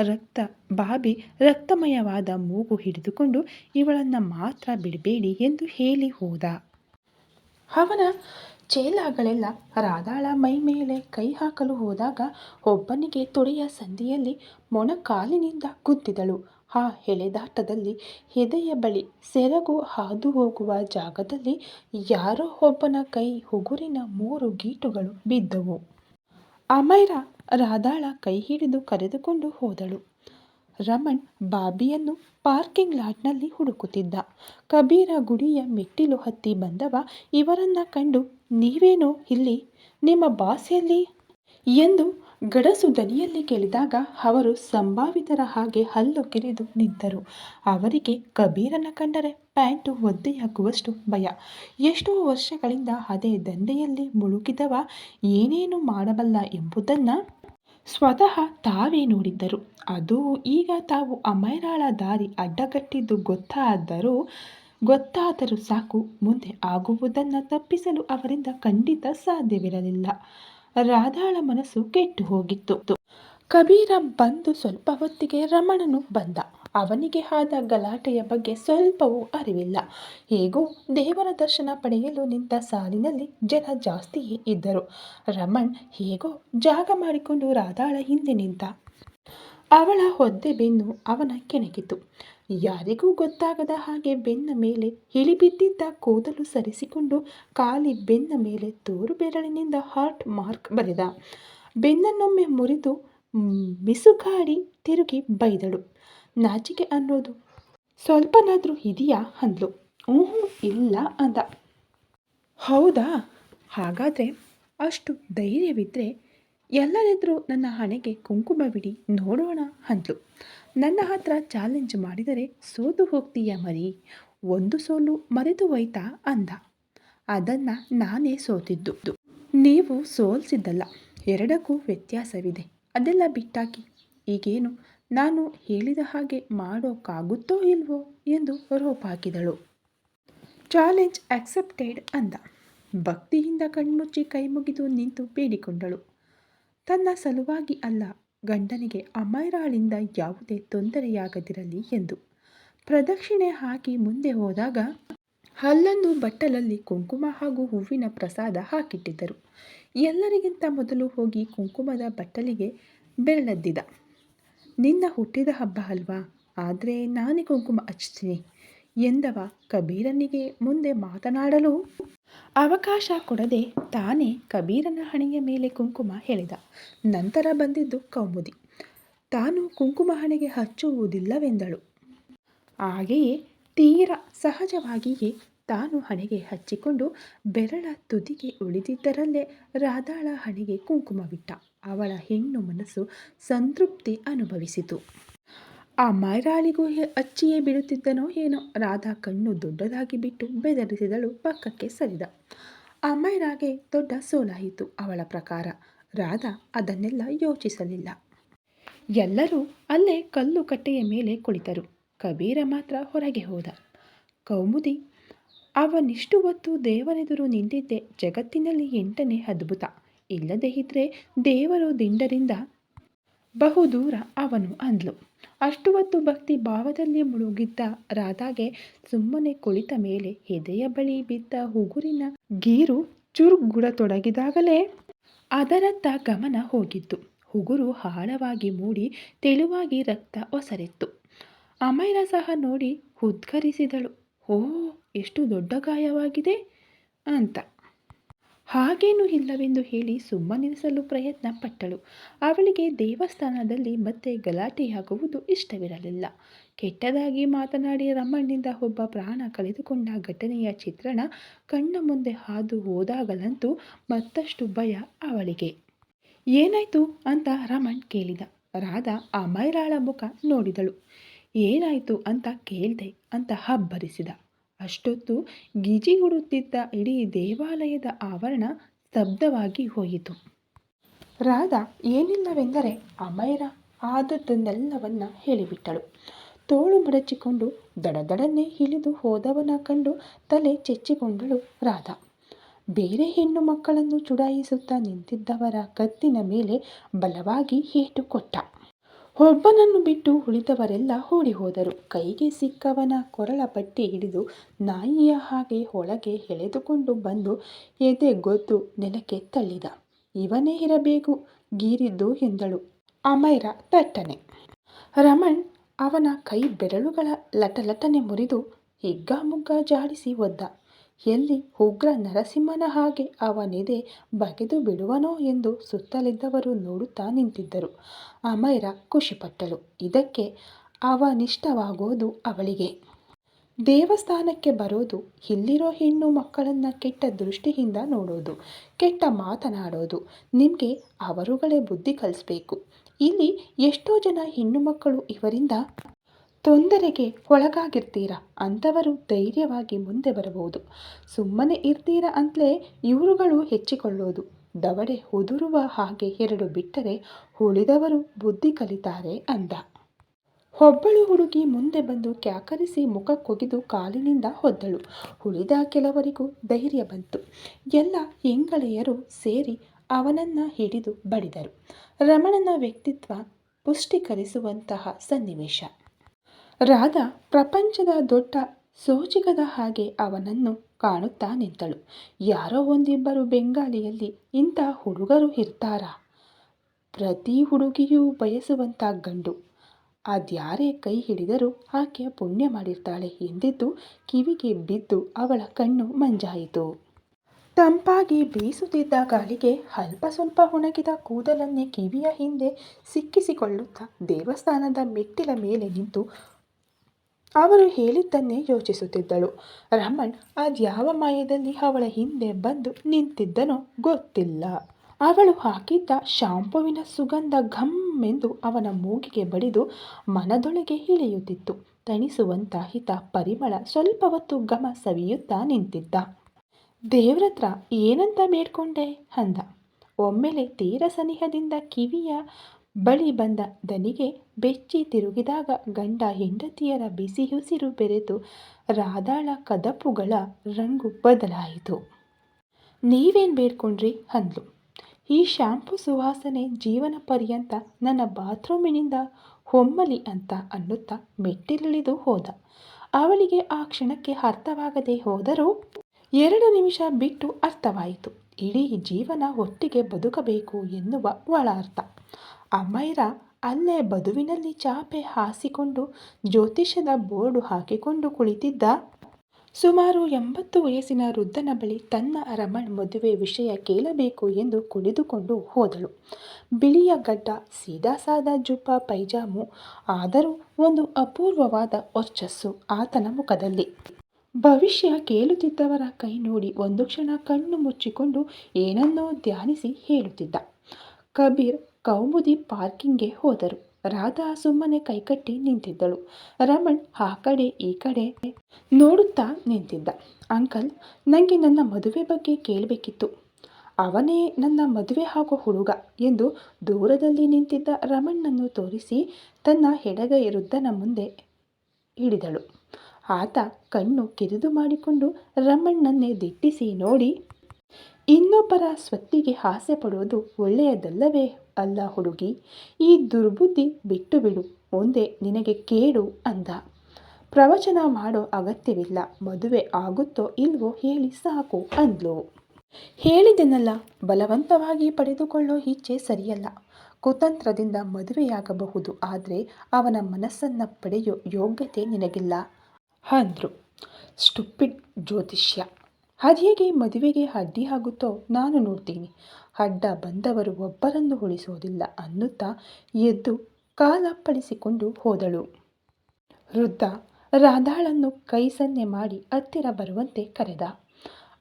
ರಕ್ತ, ಬಾಬಿ ರಕ್ತಮಯವಾದ ಮೂಗು ಹಿಡಿದುಕೊಂಡು ಇವಳನ್ನು ಮಾತ್ರ ಬಿಡಬೇಡಿ ಎಂದು ಹೇಳಿ ಹೋದ. ಅವನ ಚೇಲಾಗಳೆಲ್ಲ. ರಾಧಾಳ ಮೈ ಮೇಲೆ ಕೈ ಹಾಕಲು ಹೋದಾಗ ಒಬ್ಬನಿಗೆ ತೊಡೆಯ ಸಂದಿಯಲ್ಲಿ ಮೊಣಕಾಲಿನಿಂದ ಕುದ್ದಿದಳು ಆ ಎಳೆದಾಟದಲ್ಲಿ ಎದೆಯ ಬಳಿ ಸೆರಗು ಹಾದು ಹೋಗುವ ಜಾಗದಲ್ಲಿ ಯಾರೋ ಒಬ್ಬನ ಕೈ ಉಗುರಿನ ಮೂರು ಗೀಟುಗಳು ಬಿದ್ದವು. ಅಮೈರ ರಾಧಾಳ ಕೈ ಹಿಡಿದು ಕರೆದುಕೊಂಡು ಹೋದಳು. ರಮಣ್ ಬಾಬಿಯನ್ನು ಪಾರ್ಕಿಂಗ್ ಲಾಟ್ನಲ್ಲಿ ಹುಡುಕುತ್ತಿದ್ದ. ಕಬೀರ ಗುಡಿಯ ಮೆಟ್ಟಿಲು ಹತ್ತಿ ಬಂದವ ಇವರನ್ನ ಕಂಡು, ನೀವೇನೋ ಇಲ್ಲಿ? ನಿಮ್ಮ ಬಾಸ್ ಎಂದು ಗಡಸು ದನಿಯಲ್ಲಿ ಕೇಳಿದಾಗ ಅವರು ಸಂಭಾವಿತರ ಹಾಗೆ ಹಲ್ಲು ಕಿರಿದು ನಿಂತರು. ಅವರಿಗೆ ಕಬೀರನ ಕಂಡರೆ ಪ್ಯಾಂಟು ಒದ್ದೆಯಾಗುವಷ್ಟು ಭಯ. ಎಷ್ಟೋ ವರ್ಷಗಳಿಂದ ಅದೇ ದಂಧೆಯಲ್ಲಿ ಮುಳುಗಿದವ ಏನೇನು ಮಾಡಬಲ್ಲ ಎಂಬುದನ್ನು ಸ್ವತಃ ತಾವೇ ನೋಡಿದ್ದರು. ಅದು ಈಗ ತಾವು ಅಮೈರಾಳ ದಾರಿ ಅಡ್ಡಗಟ್ಟಿದ್ದು ಗೊತ್ತಾದರೂ ಗೊತ್ತಾದರೂ ಸಾಕು, ಮುಂದೆ ಆಗುವುದನ್ನು ತಪ್ಪಿಸಲು ಅವರಿಂದ ಖಂಡಿತ ಸಾಧ್ಯವಿರಲಿಲ್ಲ. ರಾಧಾಳ ಮನಸ್ಸು ಕೆಟ್ಟು ಹೋಗಿತ್ತು ಕಬೀರ ಬಂದು ಸ್ವಲ್ಪ ಹೊತ್ತಿಗೆ ರಮಣನು ಬಂದ. ಅವನಿಗೆ ಆದ ಗಲಾಟೆಯ ಬಗ್ಗೆ ಸ್ವಲ್ಪವೂ ಅರಿವಿಲ್ಲ. ಹೇಗೂ ದೇವರ ದರ್ಶನ ಪಡೆಯಲು ನಿಂತ ಸಾಲಿನಲ್ಲಿ ಜನ ಜಾಸ್ತಿಯೇ ಇದ್ದರು. ರಮಣ್ ಹೇಗೋ ಜಾಗ ಮಾಡಿಕೊಂಡು ರಾಧಾಳ ಹಿಂದೆ ನಿಂತ ಅವಳ ಹೊದ್ದೆ ಬೆನ್ನು ಅವನ ಕೆಣಕಿತು. ಯಾರಿಗೂ ಗೊತ್ತಾಗದ ಹಾಗೆ ಬೆನ್ನ ಮೇಲೆ ಇಳಿಬಿದ್ದಿದ್ದ ಕೂದಲು ಸರಿಸಿಕೊಂಡು ಖಾಲಿ ಬೆನ್ನ ಮೇಲೆ ತೋರು ಬೆರಳಿನಿಂದ ಹಾರ್ಟ್ ಮಾರ್ಕ್ ಬರೆದ. ಬೆನ್ನನ್ನೊಮ್ಮೆ ಮುರಿದು ಮಿಸುಗಾಡಿ ತಿರುಗಿ ಬೈದಳು. ನಾಚಿಕೆ ಅನ್ನೋದು. ಸ್ವಲ್ಪನಾದರೂ ಇದೆಯಾ ಅಂದ್ಲು. ಹ್ಞೂ ಇಲ್ಲ ಅಂದ. ಹೌದಾ? ಹಾಗಾದರೆ ಅಷ್ಟು ಧೈರ್ಯವಿದ್ದರೆ ಎಲ್ಲರಿದ್ರೂ ನನ್ನ ಹಣೆಗೆ ಕುಂಕುಮ ಬಿಡಿ ನೋಡೋಣ ಅಂದ್ಲು. ನನ್ನ ಹತ್ರ ಚಾಲೆಂಜ್ ಮಾಡಿದರೆ ಸೋತು ಹೋಗ್ತೀಯ ಮರಿ? ಒಂದು ಸೋಲು ಮರೆತು ಹೋಯ್ತಾ ಅಂದ. ಅದನ್ನು ನಾನೇ ಸೋತಿದ್ದು. ನೀವು ಸೋಲ್ಸಿದ್ದಲ್ಲ, ಎರಡಕ್ಕೂ ವ್ಯತ್ಯಾಸವಿದೆ. ಅದೆಲ್ಲ ಬಿಟ್ಟಾಕಿ, ಈಗೇನು ನಾನು ಹೇಳಿದ ಹಾಗೆ ಮಾಡೋಕ್ಕಾಗುತ್ತೋ ಇಲ್ವೋ ಎಂದು ರೋಪ್ ಹಾಕಿದಳು ಚಾಲೆಂಜ್ ಆಕ್ಸೆಪ್ಟೆಡ್ ಅಂದ. ಭಕ್ತಿಯಿಂದ ಕಣ್ಮುಚ್ಚಿ ಕೈಮುಗಿದು ನಿಂತು ಬೇಡಿಕೊಂಡಳು. ತನ್ನ ಸಲುವಾಗಿ ಅಲ್ಲ, ಗಂಡನಿಗೆ ಅಮೈರಾಳಿಂದ ಯಾವುದೇ ತೊಂದರೆಯಾಗದಿರಲಿ ಎಂದು. ಪ್ರದಕ್ಷಿಣೆ ಹಾಕಿ ಮುಂದೆ ಹೋದಾಗ ಹಲ್ಲನ್ನು ಬಟ್ಟಲಲ್ಲಿ ಕುಂಕುಮ ಹಾಗೂ ಹೂವಿನ ಪ್ರಸಾದ ಹಾಕಿಟ್ಟಿದ್ದರು. ಎಲ್ಲರಿಗಿಂತ ಮೊದಲು ಹೋಗಿ ಕುಂಕುಮದ ಬಟ್ಟಲಿಗೆ ಬೆರಳದ್ದಿದ. ನಿನ್ನ ಹುಟ್ಟಿದ ಹಬ್ಬ ಅಲ್ವಾ? ಆದರೆ ನಾನೇ ಕುಂಕುಮ ಹಚ್ತೀನಿ. ಎಂದವ ಕಬೀರನಿಗೆ ಮುಂದೆ ಮಾತನಾಡಲು? ಅವಕಾಶ ಕೊಡದೆ ತಾನೇ ಕಬೀರನ ಹಣೆಯ ಮೇಲೆ ಕುಂಕುಮ ಹೇಳಿದ ನಂತರ ಬಂದಿದ್ದು ಕೌಮುದಿ. ತಾನು ಕುಂಕುಮ ಹಣೆಗೆ ಹಚ್ಚುವುದಿಲ್ಲವೆಂದಳು. ಹಾಗೆಯೇ ತೀರ ಸಹಜವಾಗಿಯೇ ತಾನು ಹಣೆಗೆ ಹಚ್ಚಿಕೊಂಡು ಬೆರಳ ತುದಿಗೆ ಉಳಿದಿದ್ದರಲ್ಲೇ ರಾಧಾಳ ಹಣೆಗೆ ಕುಂಕುಮವಿಟ್ಟ. ಅವಳ ಹೆಣ್ಣು ಮನಸ್ಸು ಸಂತೃಪ್ತಿ ಅನುಭವಿಸಿತು. ಆ ಮೈರಾಳಿಗೂ ಅಚ್ಚಿಯೇ ಬಿಡುತ್ತಿದ್ದನೋ ಏನೋ ರಾಧಾ ಕಣ್ಣು ದೊಡ್ಡದಾಗಿ ಬಿಟ್ಟು ಬೆದರಿಸಿದಳು ಪಕ್ಕಕ್ಕೆ ಸರಿದ. ಆ ಮೈರಾಗೆ ದೊಡ್ಡ ಸೋಲಾಯಿತು ಅವಳ ಪ್ರಕಾರ. ರಾಧಾ ಅದನ್ನೆಲ್ಲ ಯೋಚಿಸಲಿಲ್ಲ. ಎಲ್ಲರೂ ಅಲ್ಲೇ ಕಲ್ಲು ಕಟ್ಟೆಯ ಮೇಲೆ ಕುಳಿತರು. ಕಬೀರ ಮಾತ್ರ ಹೊರಗೆ ಹೋದ. ಕೌಮುದಿ, ಅವನಿಷ್ಟು ಹೊತ್ತು ದೇವರೆದುರು ನಿಂತಿದ್ದೆ ಜಗತ್ತಿನಲ್ಲಿ ಎಂಟನೇ ಅದ್ಭುತ. ಇಲ್ಲದೇ ಇದ್ರೆ ದೇವರು ದಿಂಡರಿಂದ ಬಹುದೂರ ಅವನು ಅಂದ್ಲು. ಅಷ್ಟು ಹೊತ್ತು ಭಕ್ತಿ ಭಾವದಲ್ಲಿ ಮುಳುಗಿದ್ದ ರಾಧಾಗೆ ಸುಮ್ಮನೆ ಕುಳಿತ ಮೇಲೆ ಎದೆಯ ಬಳಿ ಬಿದ್ದ ಉಗುರಿನ ಗೀರು ಚುರುಗುಡತೊಡಗಿದಾಗಲೇ ಅದರತ್ತ ಗಮನ ಹೋಗಿತ್ತು. ಉಗುರು ಆಳವಾಗಿ ಮೂಡಿ ತೆಳುವಾಗಿ ರಕ್ತ ಒಸರಿತ್ತು. ಅಮೈರ ಸಹ ನೋಡಿ ಉದ್ಗರಿಸಿದಳು. ಓ, ಎಷ್ಟು ದೊಡ್ಡ ಗಾಯವಾಗಿದೆ ಅಂತ. ಹಾಗೇನೂ ಇಲ್ಲವೆಂದು ಹೇಳಿ ಸುಮ್ಮನಿರಿಸಲು ಪ್ರಯತ್ನ ಪಟ್ಟಳು ಅವಳಿಗೆ ದೇವಸ್ಥಾನದಲ್ಲಿ ಮತ್ತೆ ಗಲಾಟೆಯಾಗುವುದು ಇಷ್ಟವಿರಲಿಲ್ಲ. ಕೆಟ್ಟದಾಗಿ ಮಾತನಾಡಿ ರಮಣ್ಣಿಂದ ಒಬ್ಬ ಪ್ರಾಣ ಕಳೆದುಕೊಂಡ ಘಟನೆಯ ಚಿತ್ರಣ ಕಣ್ಣ ಮುಂದೆ ಹಾದು ಹೋದಾಗಲಂತೂ ಮತ್ತಷ್ಟು ಭಯ ಅವಳಿಗೆ. ಏನಾಯ್ತು ಅಂತ ರಮಣ್ ಕೇಳಿದ. ರಾಧಾ ಆ ಮೈರಾಳ ಮುಖ ನೋಡಿದಳು. ಏನಾಯ್ತು ಅಂತ ಕೇಳಿದೆ ಅಂತ ಹಬ್ಬರಿಸಿದ ಅಷ್ಟೊತ್ತು ಗಿಜಿಗುಡುತ್ತಿದ್ದ ಇಡೀ ದೇವಾಲಯದ ಆವರಣ ಸ್ತಬ್ಧವಾಗಿ ಹೋಯಿತು. ರಾಧಾ ಏನಿಲ್ಲವೆಂದರೆ ಅಮೈರ ಆದದ್ದನ್ನೆಲ್ಲವನ್ನ ಹೇಳಿಬಿಟ್ಟಳು. ತೋಳು ಮಡಚಿಕೊಂಡು ದಡದಡನೆ ಇಳಿದು ಹೋದವನ ಕಂಡು ತಲೆ ಚೆಚ್ಚಿಕೊಂಡಳು ರಾಧಾ. ಬೇರೆ ಹೆಣ್ಣು ಮಕ್ಕಳನ್ನು ಚುಡಾಯಿಸುತ್ತಾ ನಿಂತಿದ್ದವರ ಕತ್ತಿನ ಮೇಲೆ ಬಲವಾಗಿ ಏಟು ಕೊಟ್ಟ. ಒಬ್ಬನನ್ನು ಬಿಟ್ಟು ಉಳಿದವರೆಲ್ಲ ಓಡಿ ಹೋದರು ಕೈಗೆ ಸಿಕ್ಕವನ ಕೊರಳ ಪಟ್ಟಿ ಹಿಡಿದು ನಾಯಿಯ ಹಾಗೆ ಒಳಗೆ ಎಳೆದುಕೊಂಡು ಬಂದು ಎದೆ ಗೊತ್ತು ನೆಲಕ್ಕೆ ತಳ್ಳಿದ. ಇವನೇ ಇರಬೇಕು, ಗೀರಿದ್ದು ಎಂದಳು ಅಮೈರ ತಟ್ಟನೆ ರಮಣ್ ಅವನ ಕೈ ಬೆರಳುಗಳ ಲಟಲಟನೆ ಮುರಿದು ಹಿಗ್ಗಾಮುಗ್ಗ ಜಾಡಿಸಿ ಒದ್ದ. ಎಲ್ಲಿ ಉಗ್ರ ನರಸಿಂಹನ ಹಾಗೆ ಅವನಿದೆ ಬಗೆದು ಬಿಡುವನೋ ಎಂದು ಸುತ್ತಲಿದ್ದವರು ನೋಡುತ್ತಾ ನಿಂತಿದ್ದರು. ಅಮೈರ ಖುಷಿಪಟ್ಟಳು. ಇದಕ್ಕೆ ಅವನಿಷ್ಟವಾಗೋದು ಅವಳಿಗೆ. ದೇವಸ್ಥಾನಕ್ಕೆ ಬರೋದು, ಇಲ್ಲಿರೋ ಹೆಣ್ಣು ಮಕ್ಕಳನ್ನು ಕೆಟ್ಟ ದೃಷ್ಟಿಯಿಂದ ನೋಡೋದು, ಕೆಟ್ಟ ಮಾತನಾಡೋದು, ನಿಮಗೆ ಅವರುಗಳೇ ಬುದ್ಧಿ ಕಲಿಸ್ಬೇಕು. ಇಲ್ಲಿ ಎಷ್ಟೋ ಜನ ಹೆಣ್ಣು ಮಕ್ಕಳು ಇವರಿಂದ ತೊಂದರೆಗೆ ಒಳಗಾಗಿರ್ತೀರಾ? ಅಂಥವರು ಧೈರ್ಯವಾಗಿ ಮುಂದೆ ಬರಬಹುದು. ಸುಮ್ಮನೆ ಇರ್ತೀರಾ ಅಂತಲೇ ಇವರುಗಳು ಹೆಚ್ಚಿಕೊಳ್ಳೋದು. ದವಡೆ ಉದುರುವ ಹಾಗೆ ಎರಡು ಬಿಟ್ಟರೆ ಉಳಿದವರು ಬುದ್ಧಿ ಕಲಿತಾರೆ ಅಂದ. ಒಬ್ಬಳು ಹುಡುಗಿ ಮುಂದೆ ಬಂದು ಕ್ಯಾಕರಿಸಿ ಮುಖ ಕೊಗಿದು ಕಾಲಿನಿಂದ ಹೊದ್ದಳು. ಉಳಿದ ಕೆಲವರಿಗೂ ಧೈರ್ಯ ಬಂತು. ಎಲ್ಲ ಹೆಂಗಳೆಯರು ಸೇರಿ ಅವನನ್ನ ಹಿಡಿದು ಬಡಿದರು. ರಮಣನ ವ್ಯಕ್ತಿತ್ವ ಪುಷ್ಟೀಕರಿಸುವಂತಹ ಸನ್ನಿವೇಶ. ರಾಧಾ ಪ್ರಪಂಚದ ದೊಡ್ಡ ಸೋಜಿಗದ ಹಾಗೆ ಅವನನ್ನು ಕಾಣುತ್ತಾ ನಿಂತಳು ಯಾರೋ ಒಂದಿಬ್ಬರು ಬೆಂಗಾಲಿಯಲ್ಲಿ ಇಂಥ ಹುಡುಗರು ಇರ್ತಾರಾ? ಪ್ರತಿ ಹುಡುಗಿಯೂ ಬಯಸುವಂಥ ಗಂಡು. ಅದ್ಯಾರೇ ಕೈ ಹಿಡಿದರೂ ಆಕೆ ಪುಣ್ಯ ಮಾಡಿರ್ತಾಳೆ ಎಂದಿದ್ದು ಕಿವಿಗೆ ಬಿದ್ದು ಅವಳ ಕಣ್ಣು ಮಂಜಾಯಿತು. ತಂಪಾಗಿ ಬೀಸುತ್ತಿದ್ದ ಗಾಳಿಗೆ ಅಲ್ಪ ಸ್ವಲ್ಪ ಒಣಗಿದ ಕೂದಲನ್ನೇ ಕಿವಿಯ ಹಿಂದೆ ಸಿಕ್ಕಿಸಿಕೊಳ್ಳುತ್ತಾ ದೇವಸ್ಥಾನದ ಮೆಟ್ಟಿಲ ಮೇಲೆ ನಿಂತು ಅವರು ಹೇಳಿದ್ದನ್ನೇ ಯೋಚಿಸುತ್ತಿದ್ದಳು. ರಮಣ್ ಅದ್ಯಾವ ಮಾಯದಲ್ಲಿ ಅವಳ ಹಿಂದೆ ಬಂದು ನಿಂತಿದ್ದನೋ ಗೊತ್ತಿಲ್ಲ. ಅವಳು ಹಾಕಿದ್ದ ಶಾಂಪುವಿನ ಸುಗಂಧ ಘಮ್ ಎಂದು ಅವನ ಮೂಗಿಗೆ ಬಡಿದು ಮನದೊಳಗೆ ಇಳಿಯುತ್ತಿತ್ತು. ತಣಿಸುವಂತ ಹಿತ ಪರಿಮಳ ಸ್ವಲ್ಪ ಹೊತ್ತು ಘಮ ಸವಿಯುತ್ತಾ ನಿಂತಿದ್ದ. ದೇವ್ರತ್ರ ಏನಂತ ಬೇಡ್ಕೊಂಡೆ ಅಂದ. ಒಮ್ಮೆಲೆ ತೀರ ಸನಿಹದಿಂದ ಕಿವಿಯ ಬಳಿ ಬಂದ ದನಿಗೆ ಬೆಚ್ಚಿ ತಿರುಗಿದಾಗ ಗಂಡ ಹೆಂಡತಿಯರ ಬಿಸಿಯುಸಿರು ಬೆರೆತು ರಾದಾಳ ಕದಪುಗಳ ರಂಗು ಬದಲಾಯಿತು. ನೀವೇನು ಬೇಡ್ಕೊಂಡ್ರಿ? ಅಂದ್ಲು. ಈ ಶ್ಯಾಂಪು ಸುವಾಸನೆ ಜೀವನ ಪರ್ಯಂತ ನನ್ನ ಬಾತ್ರೂಮಿನಿಂದ ಹೊಮ್ಮಲಿ ಅಂತ ಅನ್ನುತ್ತಾ ಮೆಟ್ಟಿಲಿಳಿದು ಹೋದ. ಅವಳಿಗೆ ಆ ಕ್ಷಣಕ್ಕೆ ಅರ್ಥವಾಗದೆ ಹೋದರೂ ಎರಡು ನಿಮಿಷ ಬಿಟ್ಟು ಅರ್ಥವಾಯಿತು. ಇಡೀ ಜೀವನ ಒಟ್ಟಿಗೆ ಬದುಕಬೇಕು ಎನ್ನುವ ಒಳ ಅರ್ಥ ಅಮೈರ ಅಲ್ಲೇ ಬದುವಿನಲ್ಲಿ ಚಾಪೆ ಹಾಸಿಕೊಂಡು ಜ್ಯೋತಿಷ್ಯದ ಬೋರ್ಡು ಹಾಕಿಕೊಂಡು ಕುಳಿತಿದ್ದ ಸುಮಾರು ಎಂಬತ್ತು ವಯಸ್ಸಿನ ವೃದ್ಧನ ಬಳಿ ತನ್ನ ರಮಣ್ ಮದುವೆ ವಿಷಯ ಕೇಳಬೇಕು ಎಂದು ಕುಳಿದುಕೊಂಡು ಹೋದಳು. ಬಿಳಿಯ ಗಡ್ಡ ಸೀದಾ ಸಾದ ಜುಪ್ಪ, ಪೈಜಾಮು, ಆದರೂ ಒಂದು ಅಪೂರ್ವವಾದ ವರ್ಚಸ್ಸು ಆತನ ಮುಖದಲ್ಲಿ. ಭವಿಷ್ಯ ಕೇಳುತ್ತಿದ್ದವರ ಕೈ ನೋಡಿ ಒಂದು ಕ್ಷಣ ಕಣ್ಣು ಮುಚ್ಚಿಕೊಂಡು ಏನನ್ನೋ ಧ್ಯಾನಿಸಿ ಹೇಳುತ್ತಿದ್ದ. ಕಬೀರ್ ಕೌಮುದಿ ಪಾರ್ಕಿಂಗ್ಗೆ ಹೋದರು. ರಾಧಾ ಸುಮ್ಮನೆ ಕೈಕಟ್ಟಿ ನಿಂತಿದ್ದಳು. ರಮಣ್ ಆ ಕಡೆ, ಈ ಕಡೆ ನೋಡುತ್ತಾ ನಿಂತಿದ್ದ. ಅಂಕಲ್ ನನಗೆ ನನ್ನ ಮದುವೆ ಬಗ್ಗೆ ಕೇಳಬೇಕಿತ್ತು. ಅವನೇ ನನ್ನ ಮದುವೆ ಆಗೋ ಹುಡುಗ ಎಂದು ದೂರದಲ್ಲಿ ನಿಂತಿದ್ದ ರಮಣ್ಣನ್ನು ತೋರಿಸಿ ತನ್ನ ಹೆಡಗೈ ವೃದ್ಧನ ಮುಂದೆ ಹಿಡಿದಳು. ಆತ ಕಣ್ಣು ಕಿರಿದು ಮಾಡಿಕೊಂಡು ರಮಣ್ಣನ್ನೇ ದಿಟ್ಟಿಸಿ ನೋಡಿ, ಇನ್ನೊಬ್ಬರ ಸ್ವತ್ತಿಗೆ ಆಸೆ ಪಡುವುದು ಒಳ್ಳೆಯದಲ್ಲವೇ ಅಲ್ಲ ಹುಡುಗಿ, ಈ ದುರ್ಬುದ್ಧಿ ಬಿಟ್ಟು ಬಿಡು ಒಂದೇ ನಿನಗೆ ಕೇಡು ಅಂದ. ಪ್ರವಚನ ಮಾಡೋ ಅಗತ್ಯವಿಲ್ಲ, ಮದುವೆ ಆಗುತ್ತೋ ಇಲ್ವೋ ಹೇಳಿ ಸಾಕು ಅಂದ್ಲು. ಹೇಳಿದೆನಲ್ಲ, ಬಲವಂತವಾಗಿ ಪಡೆದುಕೊಳ್ಳೋ ಇಚ್ಛೆ ಸರಿಯಲ್ಲ. ಕುತಂತ್ರದಿಂದ ಮದುವೆಯಾಗಬಹುದು, ಆದರೆ ಅವನ ಮನಸ್ಸನ್ನು ಪಡೆಯೋ ಯೋಗ್ಯತೆ ನಿನಗಿಲ್ಲ. ಅಂದ್ರು. ಸ್ಟುಪಿಡ್ ಜ್ಯೋತಿಷ್ಯ. ಅದೇಗೆ ಮದುವೆಗೆ ಅಡ್ಡಿ ಆಗುತ್ತೋ ನಾನು ನೋಡ್ತೀನಿ. ಅಡ್ಡ ಬಂದವರು ಒಬ್ಬರನ್ನು ಉಳಿಸೋದಿಲ್ಲ ಅನ್ನುತ್ತಾ ಎದ್ದು ಕಾಲಪ್ಪಳಿಸಿಕೊಂಡು ಹೋದಳು. ವೃದ್ಧ ರಾಧಾಳನ್ನು ಕೈ ಸನ್ನೆ ಮಾಡಿ ಹತ್ತಿರ ಬರುವಂತೆ ಕರೆದ.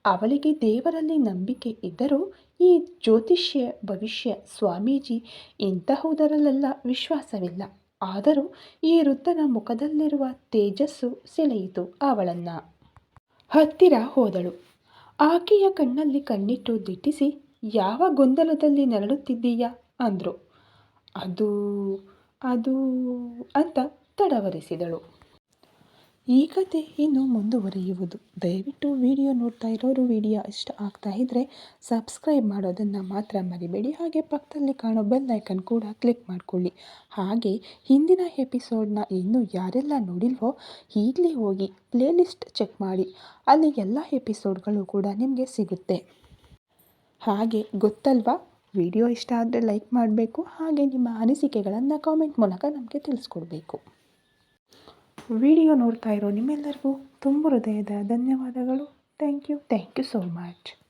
ಅವಳಿಗೆ ದೇವರಲ್ಲಿ ನಂಬಿಕೆ ಇದ್ದರೂ ಈ ಜ್ಯೋತಿಷ್ಯ ಭವಿಷ್ಯ ಸ್ವಾಮೀಜಿ ಇಂತಹುದರಲ್ಲೆಲ್ಲ ವಿಶ್ವಾಸವಿಲ್ಲ. ಆದರೂ ಈ ವೃದ್ಧನ ಮುಖದಲ್ಲಿರುವ ತೇಜಸ್ಸು ಸೆಳೆಯಿತು ಅವಳನ್ನ. ಹತ್ತಿರ ಹೋದಳು. ಆಕೆಯ ಕಣ್ಣಲ್ಲಿ ಕಣ್ಣಿಟ್ಟು ದಿಟ್ಟಿಸಿ, ಯಾವ ಗೊಂದಲದಲ್ಲಿ ನರಳುತ್ತಿದ್ದೀಯಾ? ಅಂದರು. ಅದು ಅದು, ಅಂತ ತಡವರಿಸಿದಳು. ಈ ಕತೆ ಇನ್ನು ಮುಂದುವರಿಯುವುದು. ದಯವಿಟ್ಟು ವಿಡಿಯೋ ನೋಡ್ತಾ ಇರೋರು ವಿಡಿಯೋ ಇಷ್ಟ ಆಗ್ತಾ ಇದ್ದರೆ ಸಬ್ಸ್ಕ್ರೈಬ್ ಮಾಡೋದನ್ನು ಮಾತ್ರ ಮರಿಬೇಡಿ. ಹಾಗೆ ಪಕ್ಕದಲ್ಲಿ ಕಾಣೋ ಬೆಲ್ ಐಕನ್ ಕೂಡ ಕ್ಲಿಕ್ ಮಾಡಿಕೊಳ್ಳಿ. ಹಾಗೆ ಹಿಂದಿನ ಎಪಿಸೋಡ್ನ ಇನ್ನೂ ಯಾರೆಲ್ಲ ನೋಡಿಲ್ವೋ ಈಗಲೇ ಹೋಗಿ ಪ್ಲೇಲಿಸ್ಟ್ ಚೆಕ್ ಮಾಡಿ. ಅಲ್ಲಿ ಎಲ್ಲ ಎಪಿಸೋಡ್ಗಳು ಕೂಡ ನಿಮಗೆ ಸಿಗುತ್ತೆ. ಹಾಗೆ ಗೊತ್ತಲ್ವಾ? ವಿಡಿಯೋ ಇಷ್ಟ ಆದರೆ ಲೈಕ್ ಮಾಡಬೇಕು. ಹಾಗೆ ನಿಮ್ಮ ಅನಿಸಿಕೆಗಳನ್ನು ಕಾಮೆಂಟ್ ಮೂಲಕ ನಮಗೆ ತಿಳಿಸ್ಕೊಡ್ಬೇಕು. ವಿಡಿಯೋ ನೋಡ್ತಾ ಇರೋ ನಿಮ್ಮೆಲ್ಲರಿಗೂ ತುಂಬ ಹೃದಯದ ಧನ್ಯವಾದಗಳು. Thank you thank you so much